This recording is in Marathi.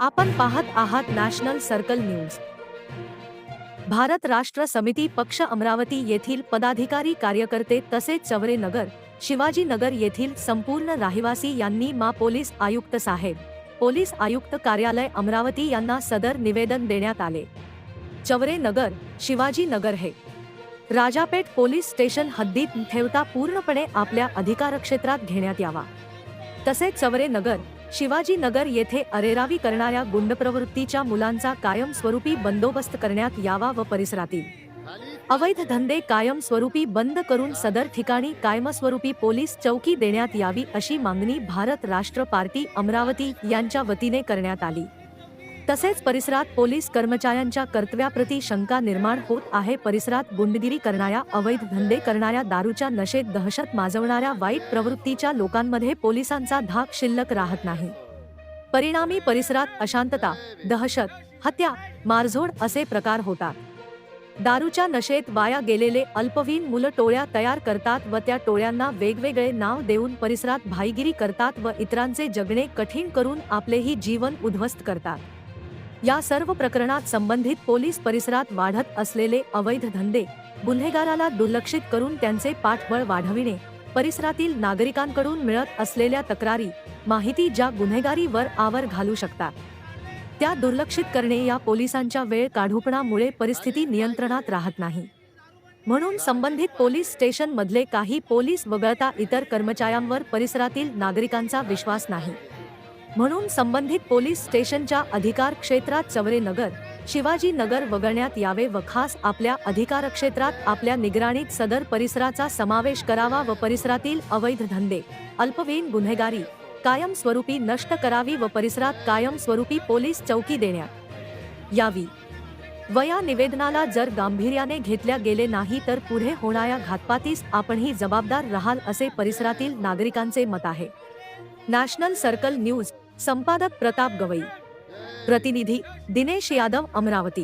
आपण पाहत आहात नॅशनल सर्कल न्यूज. भारत राष्ट्र समिती पक्ष अमरावती येथील पदाधिकारी कार्यकर्ते तसेच चवरे नगर शिवाजीनगर येथील संपूर्ण रहिवासी यांनी मा पोलीस आयुक्त साहेब पोलीस आयुक्त कार्यालय अमरावती यांना सदर निवेदन देण्यात आले. चवरे नगर शिवाजीनगर हे राजापेठ पोलीस स्टेशन हद्दीत ठेवता पूर्णपणे आपल्या अधिकारक्षेत्रात घेण्यात यावा. तसेच चवरे नगर शिवाजी नगर येथे अरेरावी करणाऱ्या गुंडप्रवृत्तीच्या मुलांचा कायमस्वरूपी बंदोबस्त करण्यात यावा व परिसरातील अवैध धंदे कायमस्वरूपी बंद करून सदर ठिकाणी कायमस्वरूपी पोलीस चौकी देण्यात यावी अशी मागणी भारत राष्ट्र पार्टी अमरावती यांच्या वतीने करण्यात आली. तसेच परिसरात पोलीस कर्मचाऱ्यांच्या कर्तव्याप्रती शंका निर्माण होत आहे. परिसरात गुंडगिरी करणाऱ्या अवैध धंदे करणाऱ्या दारूच्या नशेत दहशत माजवणाऱ्या वाईट प्रवृत्तीच्या लोकांमध्ये पोलिसांचा धाक शिल्लक राहत नाही. परिणामी परिसरात अशांतता दहशत हत्या मारझोड असे प्रकार होतात. दारूच्या नशेत वाया गेलेले अल्पवीन मुलं टोळ्या तयार करतात व त्या टोळ्यांना वेगवेगळे नाव देऊन परिसरात भाईगिरी करतात व इतरांचे जगणे कठीण करून आपलेही जीवन उद्ध्वस्त करतात. या सर्व प्रकरणात संबंधित पोलीस परिसरात वाढत असलेले अवैध धंदे गुन्हेगाराला दुर्लक्षित करून त्यांचे पाठबळ वाढविणे परिसरातील नागरिकांकडून मिळत असलेल्या तक्रारी माहिती ज्या गुन्हेगारीवर आवर घालू शकतात त्या दुर्लक्षित करणे या पोलिसांच्या वेळ काढूपणामुळे परिस्थिती नियंत्रणात राहत नाही. म्हणून संबंधित पोलीस स्टेशन मधले काही पोलीस वगळता इतर कर्मचाऱ्यांवर परिसरातील नागरिकांचा विश्वास नाही. म्हणून संबंधित पोलीस स्टेशनच्या अधिकार क्षेत्रात चवरे नगर शिवाजी नगर वगळण्यात यावे व खास आपल्या अधिकार क्षेत्रात आपल्या निगराणीत सदर परिसराचा समावेश करावा व परिसरातील अवैध धंदे अल्पवयीन गुन्हेगारी कायमस्वरूपी नष्ट करावी व परिसरात कायमस्वरूपी पोलीस चौकी देण्यात यावी. व या निवेदनाला जर गांभीर्याने घेतल्या गेले नाही तर पुढे होणाऱ्या घातपातीस आपणही जबाबदार राहाल असे परिसरातील नागरिकांचे मत आहे. नॅशनल सर्कल न्यूज संपादक प्रताप गवई. प्रतिनिधी दिनेश यादव अमरावती.